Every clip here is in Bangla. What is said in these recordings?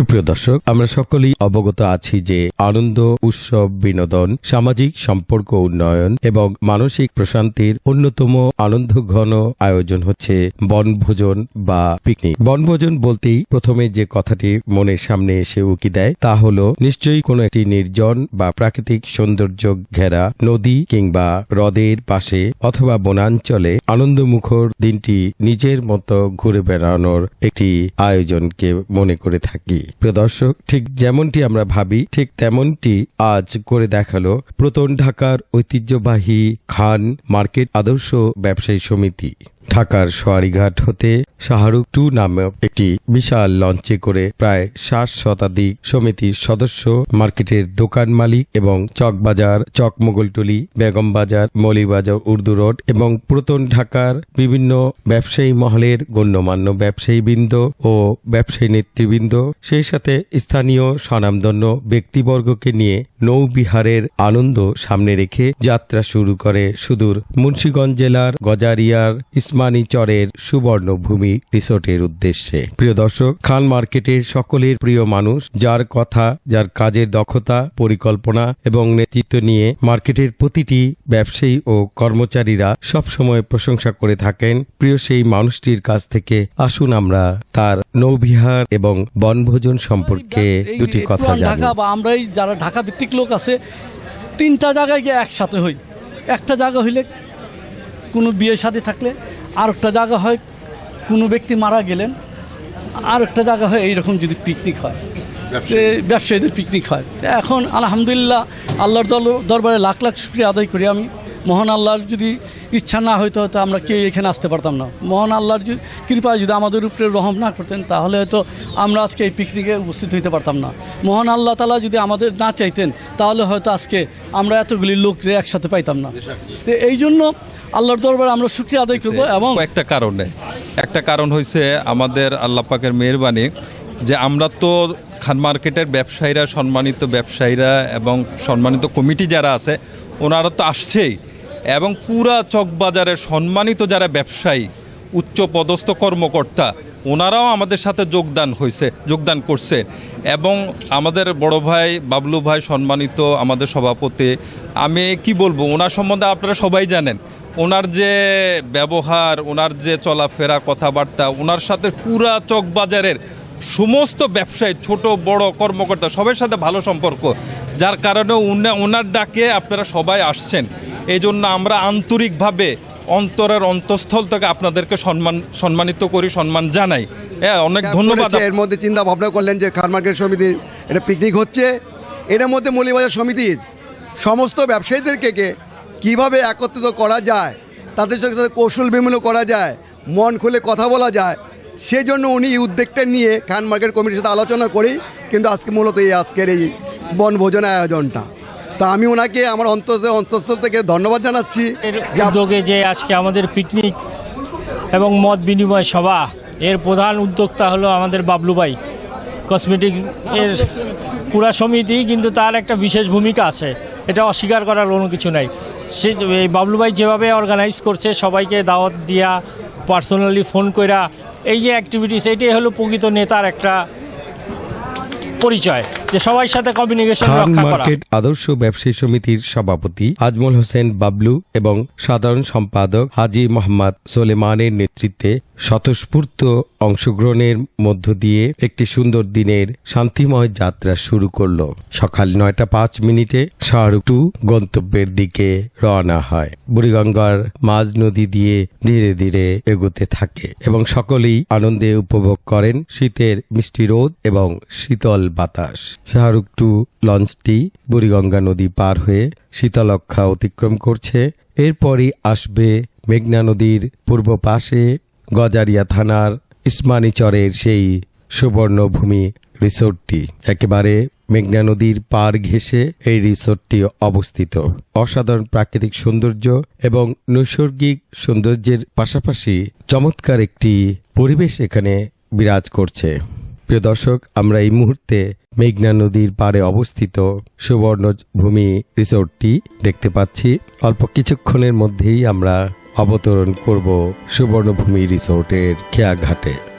সুপ্রিয় দর্শক, আমরা সকলেই অবগত আছি যে আনন্দ, উৎসব, বিনোদন, সামাজিক সম্পর্ক উন্নয়ন এবং মানসিক প্রশান্তির অন্যতম আনন্দ ঘন আয়োজন হচ্ছে বনভোজন বা পিকনিক। বনভোজন বলতেই প্রথমে যে কথাটি মনের সামনে এসে উকি দেয়, তা হল নিশ্চয়ই কোনো একটি নির্জন বা প্রাকৃতিক সৌন্দর্য ঘেরা নদী কিংবা হ্রদের পাশে অথবা বনাঞ্চলে আনন্দমুখর দিনটি নিজের মতো ঘুরে বেড়ানোর একটি আয়োজনকে মনে করে থাকি। প্রিয় দর্শক, ঠিক যেমনটি আমরা ভাবি, ঠিক তেমনটি আজ করে দেখাল প্রতন ঢাকার ঐতিহ্যবাহী খান মার্কেট আদর্শ ব্যবসায়ী সমিতি। ঢাকার সোয়ারিঘাট হতে শাহরুখ টু নামক একটি বিশাল লঞ্চে করে প্রায় ষাট শতাধিক সমিতির সদস্য, মার্কেটের দোকান মালিক এবং চকবাজার চকমোগলটুলি বেগম বাজার মৌলিবাজার উর্দু রোড এবং পুরাতন ঢাকার বিভিন্ন ব্যবসায়ী মহলের গণ্যমান্য ব্যবসায়ীবৃন্দ ও ব্যবসায়ী নেতৃবৃন্দ, সেই সাথে স্থানীয় স্বনামধন্য ব্যক্তিবর্গকে নিয়ে নৌবিহারের আনন্দ সামনে রেখে যাত্রা শুরু করে সুদূর মুন্সীগঞ্জ জেলার গজারিয়ার ইসমানী চরের সুবর্ণভূমি রিসোর্টের উদ্দেশ্যে। প্রিয় দর্শক খান মার্কেটের সকলের প্রিয় মানুষ যার কথা যার কাজের দক্ষতা পরিকল্পনা এবং নেতৃত্ব নিয়ে মার্কেটের প্রতিটি ব্যবসায়ী ও কর্মচারীরা সবসময় প্রশংসা করে থাকেন। প্রিয় সেই মানুষটির কাছ থেকে আসুন আমরা তার নৌবিহার এবং বনভোজন সম্পর্কে দুটি কথা জানি। ঢাকা বা আমরা এই যারা ঢাকা ভিত্তিক লোক আছে তিনটা জায়গায় গিয়ে একসাথে হই। একটা জায়গা হইলে কোনো বিয়ে শাদী থাকলে আর একটা জায়গা হয় কোনো ব্যক্তি মারা গেলেন আর একটা জায়গা হয় এইরকম যদি পিকনিক হয়। ব্যবসায়ীদের পিকনিক হয়। এখন আলহামদুলিল্লাহ আল্লাহর দল- দরবারে লাখ লাখ শুক্রিয়া আদায় করি আমি। মহান আল্লাহর যদি ইচ্ছা না হইতো হয়তো আমরা কেউ এখানে আসতে পারতাম না। মহান আল্লাহর যদি কৃপায় যদি আমাদের উপরে রহম না করতেন তাহলে হয়তো আমরা আজকে এই পিকনিকে উপস্থিত হইতে পারতাম না। মহান আল্লাহ তালা যদি আমাদের না চাইতেন তাহলে হয়তো আজকে আমরা এতগুলি লোকরে একসাথে পাইতাম না। তো এই জন্য আল্লাহর দরবারে আমরা শুক্রিয়া আদায় করব এবং একটা কারণে। একটা কারণ হয়েছে আমাদের আল্লাহ পাকের মেহরবানি যে আমরা তো খান মার্কেটের ব্যবসায়ীরা সম্মানিত ব্যবসায়ীরা এবং সম্মানিত কমিটি যারা আছে ওনারা তো আসছেই। এবং পুরা চকবাজারের সম্মানিত যারা ব্যবসায়ী উচ্চ পদস্থ কর্মকর্তা ওনারাও আমাদের সাথে যোগদান হয়েছে যোগদান করছে। এবং আমাদের বড় ভাই বাবলু ভাই সম্মানিত আমাদের সভাপতি আমি কি বলব ওনার সম্বন্ধে আপনারা সবাই জানেন। ওনার যে ব্যবহার ওনার যে চলাফেরা কথাবার্তা ওনার সাথে পুরা চকবাজারের সমস্ত ব্যবসায়ী ছোট বড় কর্মকর্তা সবার সাথে ভালো সম্পর্ক। যার কারণে ওনার ডাকে আপনারা সবাই আসছেন। এই জন্য আমরা আন্তরিকভাবে অন্তরের অন্তঃস্থল থেকে আপনাদেরকে সম্মান সম্মানিত করি সম্মান জানাই। হ্যাঁ অনেক ধন্যবাদ এর মধ্যে চিন্তা ভাবনা করলেন যে খান মার্কেট সমিতির এটা পিকনিক হচ্ছে। এটার মধ্যে মৌলিবাজার সমিতির সমস্ত ব্যবসায়ীদেরকে কে কীভাবে একত্রিত করা যায়, তাদের সাথে কৌশল বিমূল্য করা যায়, মন খুলে কথা বলা যায় সেই জন্য উনি এই উদ্যোগটা নিয়ে খান মার্কেট কমিটির সাথে আলোচনা করেই কিন্তু আজকে মূলত এই আজকের এই বনভোজন আয়োজনটা। তা আমি ওনাকে আমার অন্তর অন্তস্থ থেকে ধন্যবাদ জানাচ্ছি। উদ্যোগে যে আজকে আমাদের পিকনিক এবং মত বিনিময় সভা, এর প্রধান উদ্যোক্তা হলো আমাদের বাবলু ভাই। কসমেটিক্স এর পুরা সমিতি, কিন্তু তার একটা বিশেষ ভূমিকা আছে। এটা অস্বীকার করার কোনো কিছু নাই। সে বাবলুভাই বাবলু ভাই যেভাবে অর্গানাইজ করছে, সবাইকে দাওয়াত দিয়া পার্সোনালি ফোন কইরা এই যে অ্যাক্টিভিটিস এটাই হলো প্রকৃত নেতার একটা পরিচয়। যে সবার সাথে কমিউনিকেশন রক্ষা করা। মার্কেট আদর্শ ব্যবসায়ী সমিতির সভাপতি আজমল হোসেন বাবলু এবং সাধারণ সম্পাদক হাজি মোহাম্মদ সোলেমানের নেতৃত্বে স্বতঃস্ফূর্ত অংশগ্রহণের মধ্য দিয়ে একটি সুন্দর দিনের শান্তিময় যাত্রা শুরু করল। সকাল নয়টা পাঁচ মিনিটে শাহরুখ টু গন্তব্যের দিকে রওনা হয়। বুড়িগঙ্গার মাঝ নদী দিয়ে ধীরে ধীরে এগোতে থাকে এবং সকলেই আনন্দে উপভোগ করেন শীতের মিষ্টি রোদ এবং শীতল বাতাস। শাহরুখ টু লঞ্চটি বুড়িগঙ্গা নদী পার হয়ে শীতলক্ষা অতিক্রম করছে। এরপরই আসবে মেঘনা নদীর পূর্ব পাশে গজারিয়া থানার ইসমানীচরের সেই সুবর্ণভূমি রিসোর্টটি। একেবারে মেঘনা নদীর পার ঘেঁষে এই রিসোর্টটি অবস্থিত। অসাধারণ প্রাকৃতিক সৌন্দর্য এবং নৈসর্গিক সৌন্দর্যের পাশাপাশি চমৎকার একটি পরিবেশ এখানে বিরাজ করছে। প্রিয় দর্শক, আমরা এই মুহূর্তে মেঘনা নদীর পাড়ে অবস্থিত সুবর্ণভূমি রিসোর্টটি দেখতে পাচ্ছি। অল্প কিছুক্ষণের মধ্যেই আমরা অবতরণ করব সুবর্ণভূমি রিসোর্টের খেয়াঘাটে।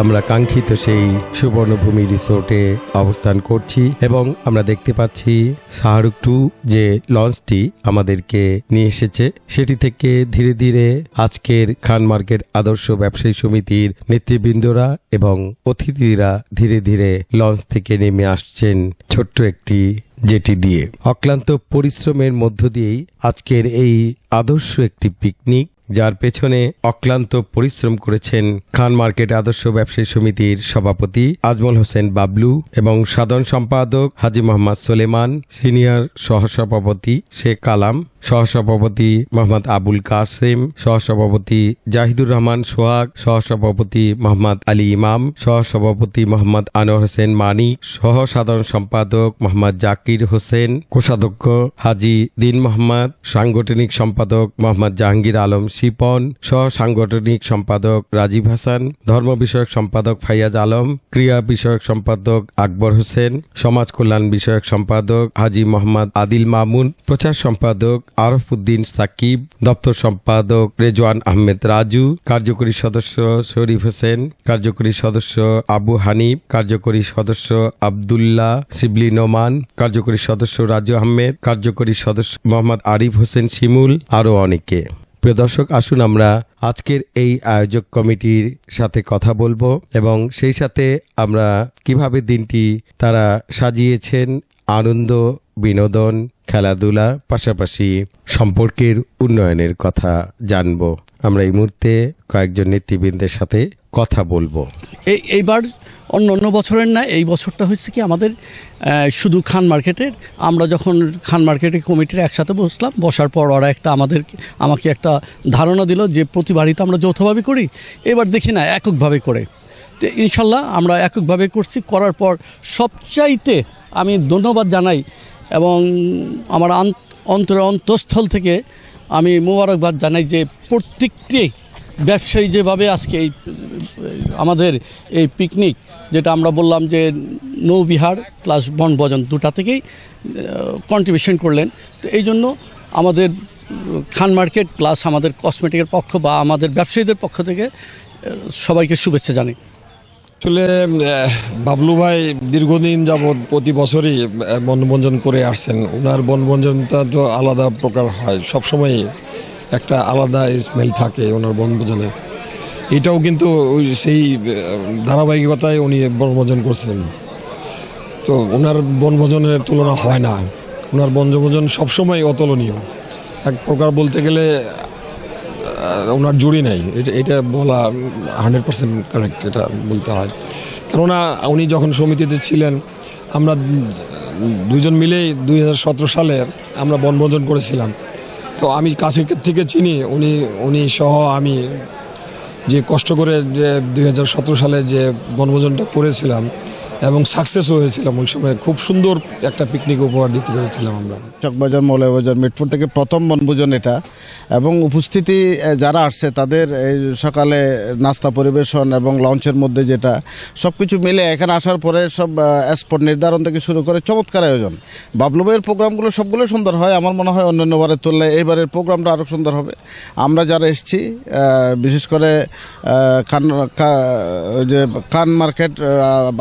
আমরা কাঙ্ক্ষিত সেই সুবর্ণভূমি রিসোর্টে অবস্থান করছি এবং আমরা দেখতে পাচ্ছি শাহরুখ টু যে লঞ্চটি আমাদেরকে নিয়ে এসেছে, সেটি থেকে ধীরে ধীরে আজকের খান মার্কেট আদর্শ ব্যবসায়ী সমিতির নেতৃবৃন্দরা এবং অতিথিরা ধীরে ধীরে লঞ্চ থেকে নেমে আসছেন ছোট্ট একটি যেটি দিয়ে। অক্লান্ত পরিশ্রমের মধ্য দিয়েই আজকের এই আদর্শ একটি পিকনিক যার পেছনে অক্লান্ত পরিশ্রম করেছেন খান মার্কেট আদর্শ ব্যবসায়ী সমিতির সভাপতি আজমল হোসেন বাবলু এবং সাধারণ সম্পাদক হাজি মোহাম্মদ সোলেমান, সিনিয়র সহসভাপতি শেখ কালাম সহসভাপতি মোহাম্মদ আবুল কাসেম, সহসভাপতি জাহিদুর রহমান সোহাগ, সহসভাপতি মোহাম্মদ আলী ইমাম, সহসভাপতি মোহাম্মদ আনোয়ার হোসেন মানিক সহ সাধারণ সম্পাদক মোহাম্মদ জাকির হোসেন, কোষাধ্যক্ষ হাজি দিন মোহাম্মদ, সাংগঠনিক সম্পাদক মোহাম্মদ জাহাঙ্গীর আলম শিপন সহ সাংগঠনিক সম্পাদক রাজীব হাসান, ধর্ম বিষয়ক সম্পাদক ফাইয়াজ আলম, ক্রিয়া বিষয়ক সম্পাদক আকবর হোসেন, সমাজ কল্যাণ বিষয়ক সম্পাদক হাজি মোহাম্মদ আদিল মামুন, প্রচার সম্পাদক আরফ উদ্দিন সাকিব, দপ্তর সম্পাদক রেজওয়ান আহমেদ রাজু, কার্যকরী সদস্য শরীফ হোসেন, কার্যকরী সদস্য আবু হানিফ, কার্যকরী সদস্য আবদুল্লাহ শিবলি নোমান, কার্যকরী সদস্য রাজু আহমেদ, কার্যকরী সদস্য মোহাম্মদ আরিফ হোসেন শিমুল, আরও অনেকে। প্রিয় দর্শক, আসুন আমরা আজকের এই আয়োজক কমিটির সাথে কথা বলব এবং সেই সাথে আমরা কীভাবে দিনটি তারা সাজিয়েছেন আনন্দ, বিনোদন, খেলাধুলা, পাশাপাশি সম্পর্কের উন্নয়নের কথা জানব। আমরা এই মুহূর্তে কয়েকজন নেতৃবৃন্দের সাথে কথা বলব। এই, এইবার অন্য অন্য বছরের না, এই বছরটা হচ্ছে কি আমাদের শুধু খান মার্কেটের। আমরা যখন খান মার্কেটের কমিটির একসাথে বসলাম, বসার পর ওরা একটা আমাদের, আমাকে একটা ধারণা দিল যে প্রতিবারই তো আমরা যৌথভাবে করি। এবার দেখি না, এককভাবে করে। ইনশাল্লাহ আমরা এককভাবে করছি। করার পর সবচাইতে আমি ধন্যবাদ জানাই এবং আমার অন্তরের অন্তঃস্থল থেকে আমি মোবারকবাদ জানাই যে প্রত্যেকটি ব্যবসায়ী যেভাবে আজকে এই, আমাদের এই পিকনিক, যেটা আমরা বললাম যে নৌবিহার প্লাস বনভোজন দুটা থেকেই কন্ট্রিবিউশন করলেন। তো এই জন্য আমাদের খান মার্কেট প্লাস আমাদের কসমেটিকের পক্ষ বা আমাদের ব্যবসায়ীদের পক্ষ থেকে সবাইকে শুভেচ্ছা জানাই। আসলে বাবলু ভাই দীর্ঘদিন যাবৎ প্রতি বছরই আহ, বনভোজন করে আসছেন। ওনার বনভোজনটা তো আলাদা প্রকার হয়। সবসময় একটা আলাদা স্মেল থাকে ওনার বনভোজনে। এটাও কিন্তু ওই সেই ধারাবাহিকতায় উনি বনভোজন করছেন। তো ওনার বনভোজনের তুলনা হয় না। ওনার বনভোজন সবসময় অতুলনীয়। এক প্রকার বলতে গেলে ওনার জুড়ি নেই। এটা এটা বলা হান্ড্রেড পার্সেন্ট কারেক্ট এটা বলতে হয়। কেননা উনি যখন সমিতিতে ছিলেন আমরা উম, দুইজন মিলেই দুই হাজার সতেরো সালে আমরা বনভোজন করেছিলাম। তো আমি কাছে থেকে চিনি উনি উনি সহ আমি যে কষ্ট করে যে দু হাজার সতেরো সালে যে বনভোজনটা করেছিলাম এবং সাকসেস হয়েছিলাম ওই সময়। খুব সুন্দর একটা পিকনিক উপহার দিতে পেরেছিলাম আমরা। চকবাজার মৌলবাজার মিটফুট থেকে প্রথম বনভোজন এটা। এবং উপস্থিতি যারা আসছে, তাদের সকালে নাস্তা পরিবেশন এবং লঞ্চের মধ্যে যেটা সব কিছু মিলে এখানে আসার পরে সব স্পট নির্ধারণ থেকে শুরু করে চমৎকার আয়োজন। বাবলু ভাইয়ের প্রোগ্রামগুলো সবগুলো সুন্দর হয়, আমার মনে হয় অন্যান্য বারের তুলনায় এইবারের প্রোগ্রামটা আরও সুন্দর হবে। আমরা যারা এসেছি বিশেষ করে ওই যে, খান মার্কেট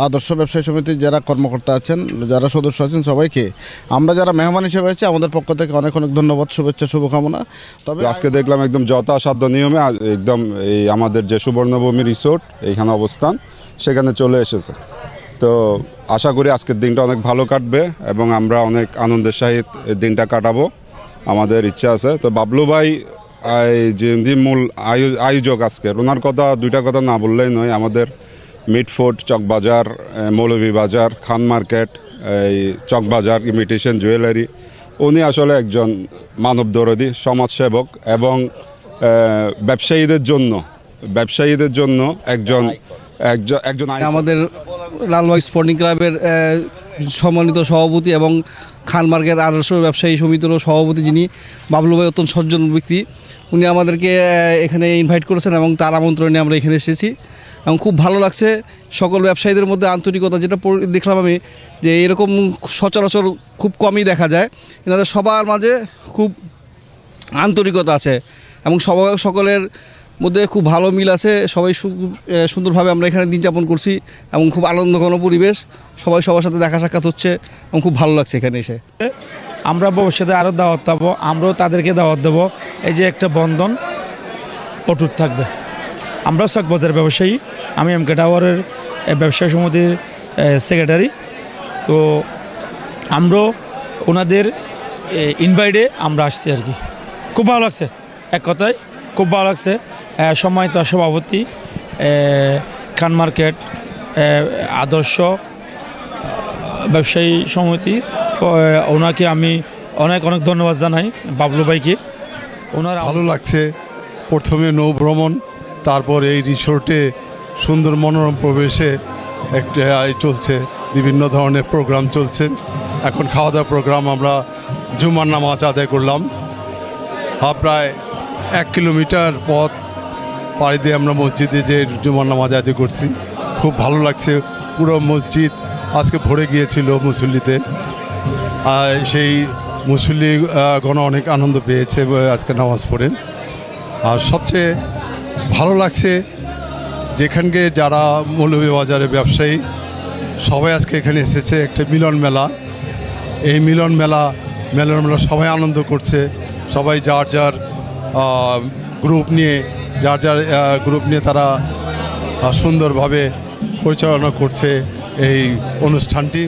আদর্শ ব্যবসায়ী সমিতির যারা কর্মকর্তা আছেন, যারা সদস্য আছেন সবাইকে আমরা যারা মেহমান হিসেবে আছি, আমাদের পক্ষ থেকে অনেক অনেক ধন্যবাদ, শুভেচ্ছা, শুভকামনা। তবে আজকে দেখলাম একদম যথাসাধ্য নিয়মে একদম এই আমাদের যে সুবর্ণভূমি রিসোর্ট, এইখানে অবস্থান, সেখানে চলে এসেছে। তো আশা করি আজকের দিনটা অনেক ভালো কাটবে এবং আমরা অনেক আনন্দের সহিত দিনটা কাটাবো। আমাদের ইচ্ছা আছে। তো বাবলু ভাই যে মূল আয়ো- আয়োজক আজকের, ওনার কথা, দুইটা কথা না বললেই নয়, আমাদের মিটফোর্ট চকবাজার মৌলভীবাজার খান মার্কেট, এই চকবাজার ইমিটেশন জুয়েলারি উনি আসলে একজন মানবদরদী, সমাজসেবক এবং ব্যবসায়ীদের জন্য ব্যবসায়ীদের জন্য একজন একজন একজন আমাদের লালবাগ স্পোর্টিং ক্লাবের সম্মানিত সভাপতি এবং খানমার্গের আদর্শ ব্যবসায়ী সমিতিরও সভাপতি যিনি, বাবলু ভাই অত্যন্ত সজ্জন ব্যক্তি। উনি আমাদেরকে এখানে ইনভাইট করেছেন এবং তার আমন্ত্রণে আমরা এখানে এসেছি। এবং খুব ভালো লাগছে সকল ব্যবসায়ীদের মধ্যে আন্তরিকতা যেটা দেখলাম আমি, যে এরকম সচরাচর খুব কমই দেখা যায়। এনাদের সবার মাঝে খুব আন্তরিকতা আছে এবং সবাই সকলের মধ্যে খুব ভালো মিল আছে। সবাই সুন্দরভাবে আমরা এখানে দিন যাপন করছি এবং খুব আনন্দঘন পরিবেশ। সবাই সবার সাথে দেখা সাক্ষাৎ হচ্ছে এবং খুব ভালো লাগছে এখানে এসে। আমরা ভবিষ্যতে আরও দাওয়াত পাবো, আমরাও তাদেরকে দাওয়াত দেবো। এই যে একটা বন্ধন, অটুট থাকবে। আমরা চকবাজার ব্যবসায়ী আমি এম কে টাওয়ারের এ, ব্যবসায়ী সমিতির সেক্রেটারি তো আমরাও ওনাদের ইনভাইটে আমরা আসছি আর কি। খুব ভালো লাগছে এক কথায় খুব ভালো লাগছে। এ, সম্মানিত সভাপতি খান মার্কেট আদর্শ ব্যবসায়ী সমিতি ওনাকে আমি অনেক অনেক ধন্যবাদ জানাই বাবলু ভাইকে। ওনার ভালো লাগছে প্রথমে নৌ ভ্রমণ তারপর এই রিসোর্টে সুন্দর মনোরম প্রবেশে একটা চলছে, বিভিন্ন ধরনের প্রোগ্রাম চলছে। এখন খাওয়া দাওয়া প্রোগ্রাম আমরা জুমার নামাজ আদায় করলাম। প্রায় এক কিলোমিটার পথ পাড়ি দিয়ে আমরা মসজিদে যে জুমার নামাজ আদায় করছি। খুব ভালো লাগছে। পুরো মসজিদ আজকে ভরে গিয়েছিল মুসল্লিতে। সেই মুসল্লি গণ অনেক আনন্দ পেয়েছে আজকে নামাজ পড়ে। আর সবচেয়ে ভালো লাগছে। যেখানকে যারা মৌলভীবাজারের ব্যবসায়ী, সবাই আজকে এখানে এসেছে একটা মিলন মেলা। এই মিলন মেলা মিলন মেলা সবাই আনন্দ করছে। সবাই যার যার গ্রুপ নিয়ে, যার যার গ্রুপ নিয়ে তারা সুন্দরভাবে পরিচালনা করছে এই অনুষ্ঠানটি।